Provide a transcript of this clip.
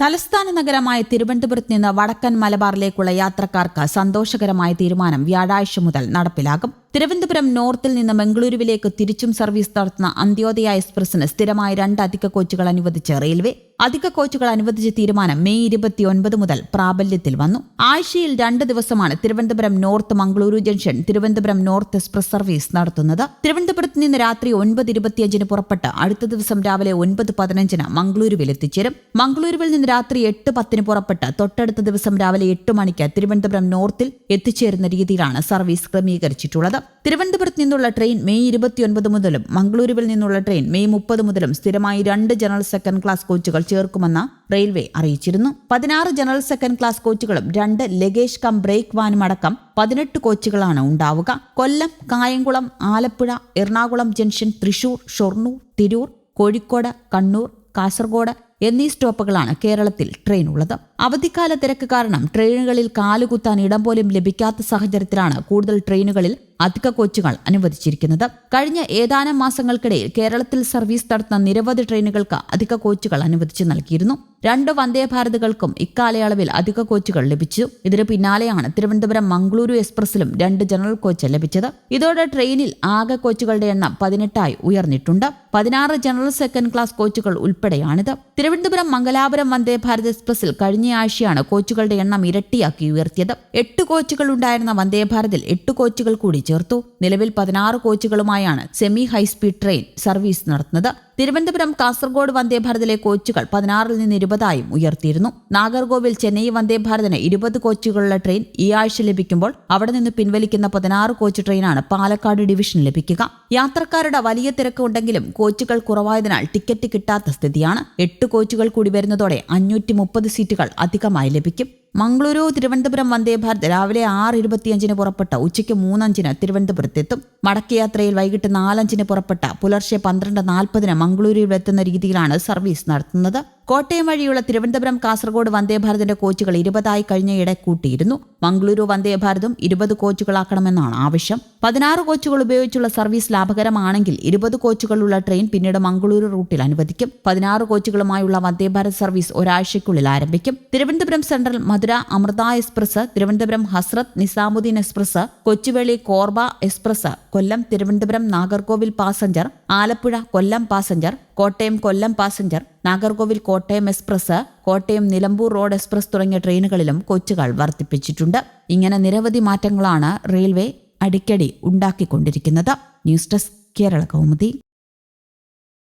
തലസ്ഥാന നഗരമായ തിരുവനന്തപുരത്ത് നിന്ന് വടക്കൻ മലബാറിലേക്കുള്ള യാത്രക്കാർക്ക് സന്തോഷകരമായ തീരുമാനം വ്യാഴാഴ്ച മുതൽ നടപ്പിലാകും. തിരുവനന്തപുരം നോർത്തിൽ നിന്ന് മംഗളൂരുവിലേക്ക് തിരിച്ചും സർവീസ് നടത്തുന്ന അന്ത്യോദയ എക്സ്പ്രസിന് സ്ഥിരമായ രണ്ട് അധിക കോച്ചുകൾ അനുവദിച്ച റെയിൽവേ. അധിക കോച്ചുകൾ അനുവദിച്ച തീരുമാനം മെയ് ഇരുപത്തിയൊൻപത് മുതൽ പ്രാബല്യത്തിൽ വന്നു. ആഴ്ചയിൽ രണ്ട് ദിവസമാണ് Thiruvananthapuram north Mangaluru junction Thiruvananthapuram north express service നടത്തുന്നത്. തിരുവനന്തപുരത്ത് നിന്ന് രാത്രി ഒൻപത് ഇരുപത്തിയഞ്ചിന് പുറപ്പെട്ട് അടുത്ത ദിവസം രാവിലെ ഒൻപത് പതിനഞ്ചിന് മംഗളൂരുവിൽ എത്തിച്ചേരും. മംഗളൂരുവിൽ നിന്ന് രാത്രി എട്ട് പത്തിന് പുറപ്പെട്ട് തൊട്ടടുത്ത ദിവസം രാവിലെ എട്ട് മണിക്ക് തിരുവനന്തപുരം നോർത്തിൽ എത്തിച്ചേരുന്ന രീതിയിലാണ് സർവീസ് ക്രമീകരിച്ചിട്ടുള്ളത്. തിരുവനന്തപുരത്ത് നിന്നുള്ള ട്രെയിൻ മെയ് ഇരുപത്തിയൊൻപത് മുതലും മംഗളൂരുവിൽ നിന്നുള്ള ട്രെയിൻ മെയ് മുപ്പത് മുതലും സ്ഥിരമായി രണ്ട് ജനറൽ സെക്കൻഡ് ക്ലാസ് കോച്ചുകൾ ചേർക്കുമെന്ന് റെയിൽവേ അറിയിച്ചിരുന്നു. പതിനാറ് ജനറൽ സെക്കൻഡ് ക്ലാസ് കോച്ചുകളും രണ്ട് ലഗേജ് കം ബ്രേക്ക് വാനും അടക്കം പതിനെട്ട് കോച്ചുകളാണ് ഉണ്ടാവുക. കൊല്ലം കായംകുളം ആലപ്പുഴ എറണാകുളം ജംഗ്ഷൻ തൃശൂർ ഷൊർണൂർ തിരൂർ കോഴിക്കോട് കണ്ണൂർ കാസർഗോഡ് എന്നീ സ്റ്റോപ്പുകളാണ് കേരളത്തിൽ ട്രെയിൻ ഉള്ളത് അവധിക്കാല തിരക്ക് കാരണം ട്രെയിനുകളിൽ കാലുകുത്താൻ ഇടം പോലും ലഭിക്കാത്ത സാഹചര്യത്തിലാണ് കൂടുതൽ ട്രെയിനുകളിൽ അധിക കോച്ചുകൾ അനുവദിച്ചിരിക്കുന്നത്. കഴിഞ്ഞ ഏതാനും മാസങ്ങൾക്കിടയിൽ കേരളത്തിൽ സർവീസ് നടത്തുന്ന നിരവധി ട്രെയിനുകൾക്ക് അധിക കോച്ചുകൾ അനുവദിച്ചു നൽകിയിരുന്നു. രണ്ട് വന്ദേ ഭാരതുകൾക്കും ഇക്കാലയളവിൽ അധിക കോച്ചുകൾ ലഭിച്ചു. ഇതിന് പിന്നാലെയാണ് തിരുവനന്തപുരം മംഗളൂരു എക്സ്പ്രസിലും രണ്ട് ജനറൽ കോച്ച് ലഭിച്ചത്. ഇതോടെ ട്രെയിനിൽ ആകെ കോച്ചുകളുടെ എണ്ണം പതിനെട്ടായി ഉയർന്നിട്ടുണ്ട്. പതിനാറ് ജനറൽ സെക്കൻഡ് ക്ലാസ് കോച്ചുകൾ ഉൾപ്പെടെയാണിത്. തിരുവനന്തപുരം മംഗലാപുരം വന്ദേ ഭാരത് എക്സ്പ്രസിൽ കഴിഞ്ഞയാഴ്ചയാണ് കോച്ചുകളുടെ എണ്ണം ഇരട്ടിയാക്കി ഉയർത്തിയത്. എട്ട് കോച്ചുകൾ ഉണ്ടായിരുന്ന വന്ദേ ഭാരതിൽ എട്ട് കോച്ചുകൾ കൂടി ചേർത്തു. നിലവിൽ പതിനാറ് കോച്ചുകളുമായാണ് semi high speed train service നടത്തുന്നത്. തിരുവനന്തപുരം കാസർഗോഡ് വന്ദേ ഭാരതിലെ കോച്ചുകൾ പതിനാറിൽ നിന്ന് ഇരുപതായും ഉയർത്തിയിരുന്നു. നാഗർകോവിൽ ചെന്നൈ വന്ദേ ഭാരതിന് ഇരുപത് കോച്ചുകളുള്ള ട്രെയിൻ ഈ ആഴ്ച ലഭിക്കുമ്പോൾ അവിടെ നിന്ന് പിൻവലിക്കുന്ന പതിനാറ് കോച്ച് ട്രെയിനാണ് പാലക്കാട് ഡിവിഷൻ ലഭിക്കുക. യാത്രക്കാരുടെ വലിയ തിരക്ക് ഉണ്ടെങ്കിലും കോച്ചുകൾ കുറവായതിനാൽ ടിക്കറ്റ് കിട്ടാത്ത സ്ഥിതിയാണ്. എട്ട് കോച്ചുകൾ കൂടി വരുന്നതോടെ അഞ്ഞൂറ്റി സീറ്റുകൾ അധികമായി ലഭിക്കും. മംഗളൂരു തിരുവനന്തപുരം വന്ദേ ഭാരത് രാവിലെ ആറ് ഇരുപത്തിയഞ്ചിന് പുറപ്പെട്ട ഉച്ചയ്ക്ക് മൂന്നഞ്ചിന് തിരുവനന്തപുരത്തെത്തും. മടക്കയാത്രയിൽ വൈകിട്ട് നാലഞ്ചിന് പുറപ്പെട്ട പുലർച്ചെ പന്ത്രണ്ട് നാൽപ്പതിന് മംഗളൂരുവിൽ എത്തുന്ന രീതിയിലാണ് സർവീസ് നടത്തുന്നത്. കോട്ടയം വഴിയുള്ള തിരുവനന്തപുരം കാസർഗോഡ് വന്ദേഭാരതിന്റെ കോച്ചുകൾ ഇരുപതായി കഴിഞ്ഞയിടെ കൂട്ടിയിരുന്നു. മംഗളൂരു വന്ദേഭാരതും ഇരുപത് കോച്ചുകളാക്കണമെന്നാണ് ആവശ്യം. പതിനാറ് കോച്ചുകൾ ഉപയോഗിച്ചുള്ള സർവീസ് ലാഭകരമാണെങ്കിൽ ഇരുപത് കോച്ചുകളുള്ള ട്രെയിൻ പിന്നീട് മംഗളൂരു റൂട്ടിൽ അനുവദിക്കും. പതിനാറ് കോച്ചുകളുമായുള്ള വന്ദേഭാരത് സർവീസ് ഒരാഴ്ചയ്ക്കുള്ളിൽ ആരംഭിക്കും. Thiruvananthapuram central Madurai Amrita express Thiruvananthapuram Hazrat Nizamuddin express Kochuveli Korba express Kollam Thiruvananthapuram Nagercoil passenger Alappuzha Kollam passenger Kottayam Kollam passenger Nagercoil Kottayam express Kottayam Nilambur road express തുടങ്ങിയ ട്രെയിനുകളിലും കോച്ചുകൾ വർദ്ധിപ്പിച്ചിട്ടുണ്ട് ഇങ്ങനെ നിരവധി മാറ്റങ്ങളാണ് റെയിൽവേ അടിക്കടി ഉണ്ടാക്കിക്കൊണ്ടിരിക്കുന്നത്. News desk Kerala Kaumudi.